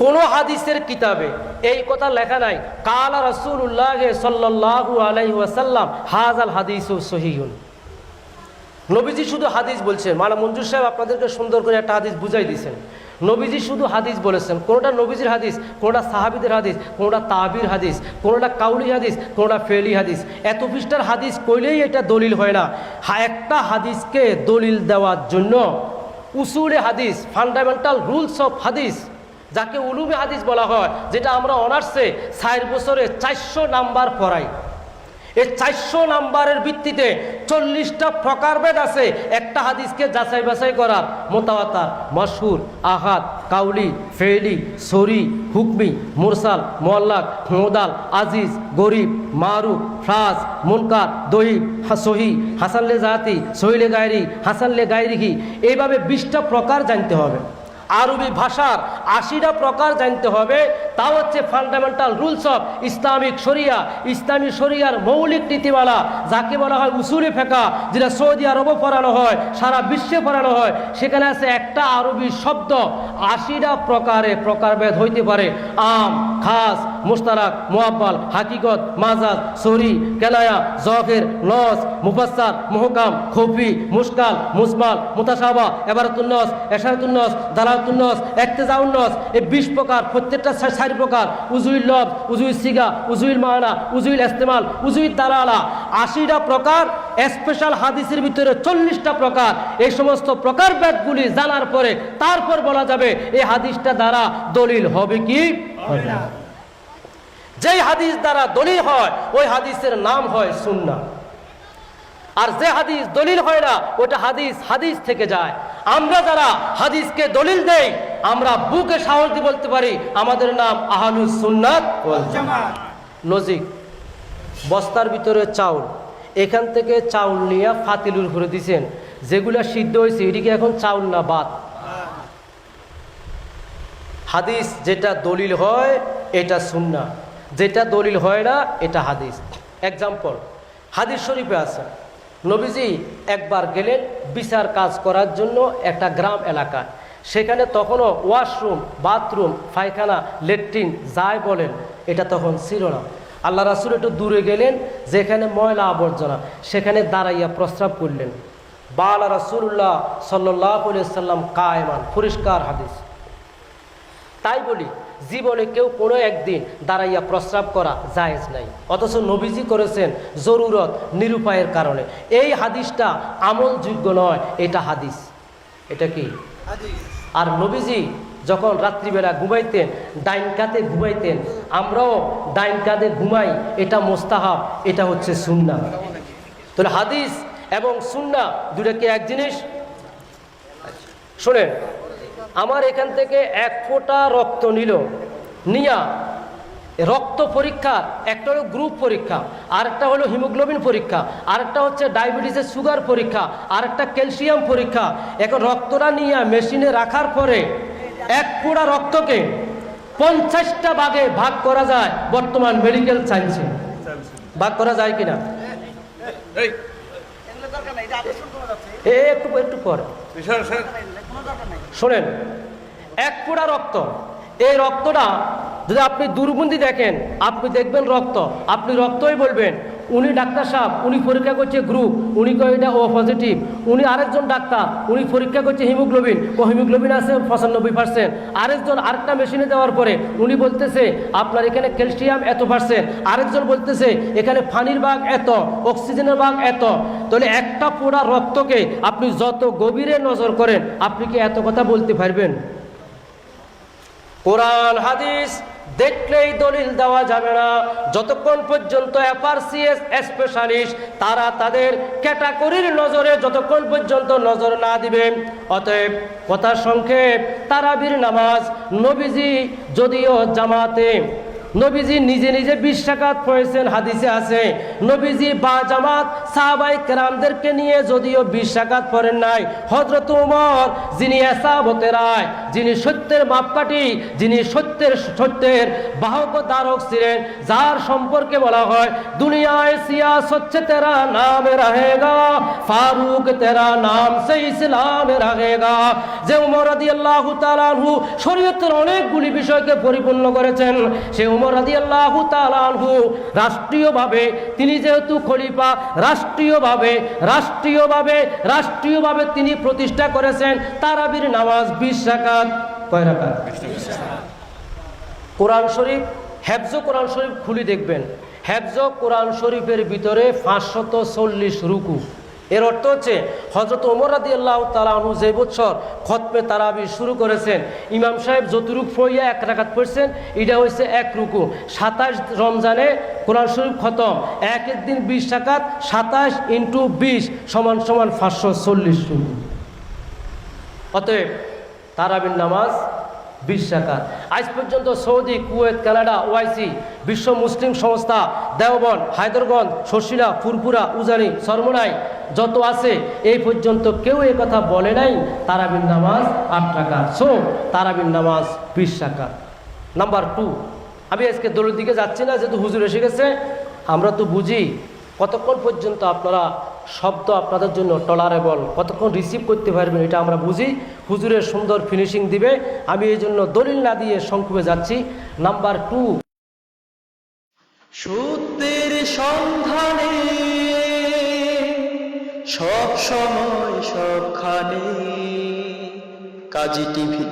কোন হাদিসের কিতাবে এই কথা লেখা নাই। কালা রসুল্লাহ সাল্লাহ আলাই ওয়াসাল্লাম হাজাল হাদিস সহিহুন। নবীজি শুধু হাদিস বলছেন। মানে মঞ্জুর সাহেব আপনাদেরকে সুন্দর করে একটা হাদিস বুঝাই দিয়েছেন। নবীজি শুধু হাদিস বলেছেন। কোনোটা নবীজির হাদিস, কোনোটা সাহাবিদের হাদিস, কোনোটা তাবির হাদিস, কোনোটা কাউলি হাদিস, কোনোটা ফেলি হাদিস। এত পৃষ্ঠার হাদিস কইলেই এটা দলিল হয় না। একটা হাদিসকে দলিল দেওয়ার জন্য উসুলে হাদিস ফান্ডামেন্টাল রুলস অফ হাদিস যাকে উলুমে হাদিস বলা হয়, যেটা আমরা অনার্সে ষাট বছরে চারশো নাম্বার পড়াই। এই চারশো নাম্বারের ভিত্তিতে চল্লিশটা প্রকারভেদ আছে, একটা হাদিসকে যাচাই বাছাই করা মোতাবাতার মশহুর, আহাদ, কাউলি ফেলি সরি, হুকমি, মুরসাল, মোয়াল্লাক, মোদাল, আজিজ, গরিব, মারুফ ফ্রাজ মুনকার দহিব সহি, হাসানলে জাহাতি সহিলে গায়রি, হাসানলে গায়রিহি। এইভাবে বিশটা প্রকার জানতে হবে। আরবি ভাষার আশিটা প্রকার জানতে হবে। তা হচ্ছে ফান্ডামেন্টাল রুলস অফ ইসলামিক শরিয়া, ইসলামী শরিয়ার মৌলিক নীতিমালা, যাকে বলা হয় উসুলি ফেঁকা, যেটা সৌদি আরবও পড়ানো হয়, সারা বিশ্বে পড়ানো হয়। সেখানে আছে একটা আরবি শব্দ আশিটা প্রকারে প্রকারভেদ হইতে পারে। আম, খাস মুস্তারাক মোয়াব্বাল, হাকিকত, মাজাজ সরি কেলায়া জফের নস মুফাসার মুহকাম, খফি, মুশকাল, মুসমাল মুতাসাবা এবারতুন্নস এশারতুন্নস দালাতুন্নস একতেজাউন্নস এই বিশ প্রকার, প্রত্যেকটা চারি প্রকার, উজুইল লব উজুইল সিগা, উজুইল মানা, উজুইল ইস্তেমাল, উজুইল দালালা, আশিটা প্রকার স্পেশাল হাদিসের ভিতরে চল্লিশটা প্রকার। এই সমস্ত প্রকার ব্যাগগুলি জানার পরে তারপর বলা যাবে, এই হাদিসটা দ্বারা দলিল হবে কি? হবে না। যেই হাদিস দ্বারা দলিল হয়, ওই হাদিসের নাম হয় সুন্না আর যে হাদিস দলিল হয় না, ওটা হাদিস হাদিস থেকে যায়। আমরা যারা হাদিসকে দলিল দেই, আমরা বুকে সাহস দিয়ে বলতে পারি, আমাদের নাম আহালুস সুন্নাত লজিক বস্তার ভিতরে চাউল। এখান থেকে চাউল নিয়ে ফাতিলুর করে দিছেন। যেগুলা সিদ্ধ হয়েছে এটিকে এখন চাউল না বাদ হাদিস যেটা দলিল হয়, এটা সুন্না যেটা দলিল হয় না, এটা হাদিস। এক্সাম্পল হাদিস শরীফে আছে, নবীজি একবার গেলেন বিচার কাজ করার জন্য একটা গ্রাম এলাকা। সেখানে তখনও ওয়াশরুম, বাথরুম, পায়খানা, লেট্রিন, যাই বলেন, এটা তখন ছিল না। আল্লাহ রাসুল একটু দূরে গেলেন যেখানে ময়লা আবর্জনা সেখানে দাঁড়াইয়া প্রস্রাব করলেন। বালা রাসুল্লাহ সাল্লাহ সাল্লাম কায়মান পরিষ্কার হাদিস। তাই বলি জীবনে কেউ কোনো একদিন দাঁড়াইয়া প্রস্রাব করা জায়েজ নাই। অথচ নবীজি করেছেন জরুরত নিরুপায়ের কারণে। এই হাদিসটা আমলযোগ্য নয় এটা হাদিস। এটা কি? আর নবীজি যখন রাত্রিবেলা ঘুমাইতেন, ডাইন কাতে ঘুমাইতেন, আমরাও ডাইন কাতে ঘুমাই, এটা মোস্তাহাব, এটা হচ্ছে সুন্না। তাহলে হাদিস এবং সুন্না দুটা কি এক জিনিস? শোনেন, আমার এখান থেকে এক ফোঁটা রক্ত নিল। নিয়া, রক্ত পরীক্ষা, একটা হলো গ্রুপ পরীক্ষা, আরেকটা হলো হিমোগ্লোবিন পরীক্ষা, আরেকটা হচ্ছে ডায়াবেটিসের সুগার পরীক্ষা, আরেকটা ক্যালসিয়াম পরীক্ষা। এখন রক্তটা নিয়ে মেশিনে রাখার পরে এক ফোঁটা রক্তকে পঞ্চাশটা ভাগে ভাগ করা যায় বর্তমান মেডিকেল সায়েন্সে ভাগ করা যায় কিনা? একটু একটু পরে। শোনেন এক ফোঁটা রক্ত। এই রক্তটা যদি আপনি দুর্গন্ধি দেখেন আপনি দেখবেন রক্ত। আপনি রক্তই বলবেন উনি ডাক্তার সাহেব, উনি পরীক্ষা করছে গ্রুপ উনি কয় এটা ও পজিটিভ উনি আরেকজন ডাক্তার, উনি পরীক্ষা করছে হিমোগ্লোবিন ও হিমোগ্লোবিন আছে পঁচানব্বই পার্সেন্ট আরেকজন আরেকটা মেশিনে দেওয়ার পরে উনি বলতেছে, আপনার এখানে ক্যালসিয়াম এত পার্সেন্ট আরেকজন বলতেছে, এখানে পানির ভাগ এত অক্সিজেনের ভাগ এত। তাহলে একটা পোড়া রক্তকে আপনি যত গভীরে নজর করেন, আপনি কি এত কথা বলতে পারবেন? কোরআন, হাদিস দেখলেই দলিল দেওয়া যাবে না। যতক্ষণ পর্যন্ত এফআরসিএস স্পেশালিস্ট তারা তাদের ক্যাটাগরির নজরে যতক্ষণ পর্যন্ত নজর না দিবেন অতএব কথা সংক্ষেপ, তারাবির নামাজ নবীজি যদিও জামাতে নবীজি নিজে নিজে বিশ টাকাত পড়েছেন, হাদিসে আছে। নবীজি বা জামাত সাহাবাই কেরামদেরকে নিয়ে যদিও বিশ টাকাত পড়েন নাই। হজরত উমর, যিনি এসাবতে রায় যিনি সত্যের মাপকাঠি, যিনি সত্যের সত্যের বাহক দ্বারক ছিলেন, যার সম্পর্কে বলা হয়, দুনিয়ায় সিয়াসত সে তেরা নাম রহেগা, ফারুক তেরা নাম সে ইসলাম রহেগা। যে উমর রাদি আল্লাহ তালানহু শরীয়তের অনেকগুলি বিষয়কে পরিপূর্ণ করেছেন, সে উমর রাষ্ট্রীয়ভাবে, তিনি যেহেতু খলিফা, রাষ্ট্রীয়ভাবে রাষ্ট্রীয়ভাবে রাষ্ট্রীয়ভাবে তিনি প্রতিষ্ঠা করেছেন তারাবির নামাজ বিশ কোরআন শরীফ, হেফজ কোরআন শরীফ খুলি দেখবেন। হেফজ কোরআন শরীফের ভিতরে পাঁচশত চল্লিশ রুকু। এর অর্থ হচ্ছে হজরত ওমর রাদি আল্লাহ তালাহু যে বছর খতমে তারাবি শুরু করেছেন, ইমাম সাহেব যতুরুক ফইয়া এক রাখাত পড়ছেন, এটা হচ্ছে এক রুকু। সাতাশ রমজানে কোরআন শরীফ খতম, এক দিন বিশ টাকাত সাতাশ ইন্টু বিশ সমান সমান পাঁচশো চল্লিশ অতএব তারাবির নামাজ বিশ টাকা আজ পর্যন্ত সৌদি, কুয়েত, কানাডা, ওআইসি, বিশ্ব মুসলিম সংস্থা দেওবন হায়দরগঞ্জ শশিলা ফুরপুরা উজানি, সরমনাই যত আছে, এই পর্যন্ত কেউ এই কথা বলে নাই তারাবিন নামাজ আট টাকা সো তারাবিন নামাজ বিশ টাকা নাম্বার টু, আমি আজকে দলের দিকে যাচ্ছি না, যেহেতু হুজুর এসে গেছে, আমরা তো বুঝি, কতক্ষণ পর্যন্ত আপনারা শব্দ আপনাদের জন্য টলারেবল কতক্ষণ রিসিভ করতে পারবেন এটা আমরা বুঝি। হুজুরের সুন্দর ফিনিশিং দিবে। আমি এই জন্য দলিল না দিয়ে সংক্ষেপে যাচ্ছি। নাম্বার টু সত্যের সন্ধানে সব সময় সবখানে, কাজী টিভি